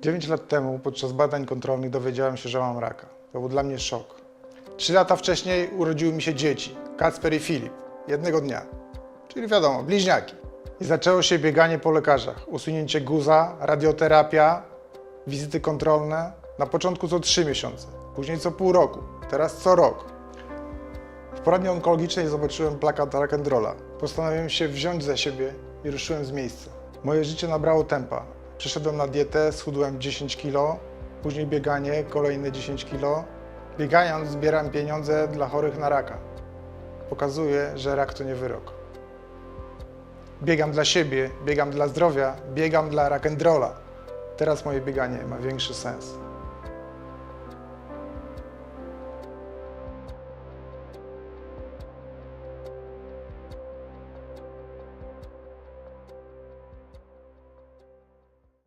9 lat temu podczas badań kontrolnych dowiedziałem się, że mam raka. To był dla mnie szok. Trzy lata wcześniej urodziły mi się dzieci, Kacper i Filip, jednego dnia. Czyli wiadomo, bliźniaki. I zaczęło się bieganie po lekarzach. Usunięcie guza, radioterapia, wizyty kontrolne. Na początku co 3 miesiące, później co pół roku, teraz co rok. W poradni onkologicznej zobaczyłem plakat rock'n'rolla. Postanowiłem się wziąć za siebie i ruszyłem z miejsca. Moje życie nabrało tempa. Przeszedłem na dietę, schudłem 10 kg, później bieganie, kolejne 10 kg. Biegając zbieram pieniądze dla chorych na raka. Pokazuję, że rak to nie wyrok. Biegam dla siebie, biegam dla zdrowia, biegam dla rock'n'rolla. Teraz moje bieganie ma większy sens.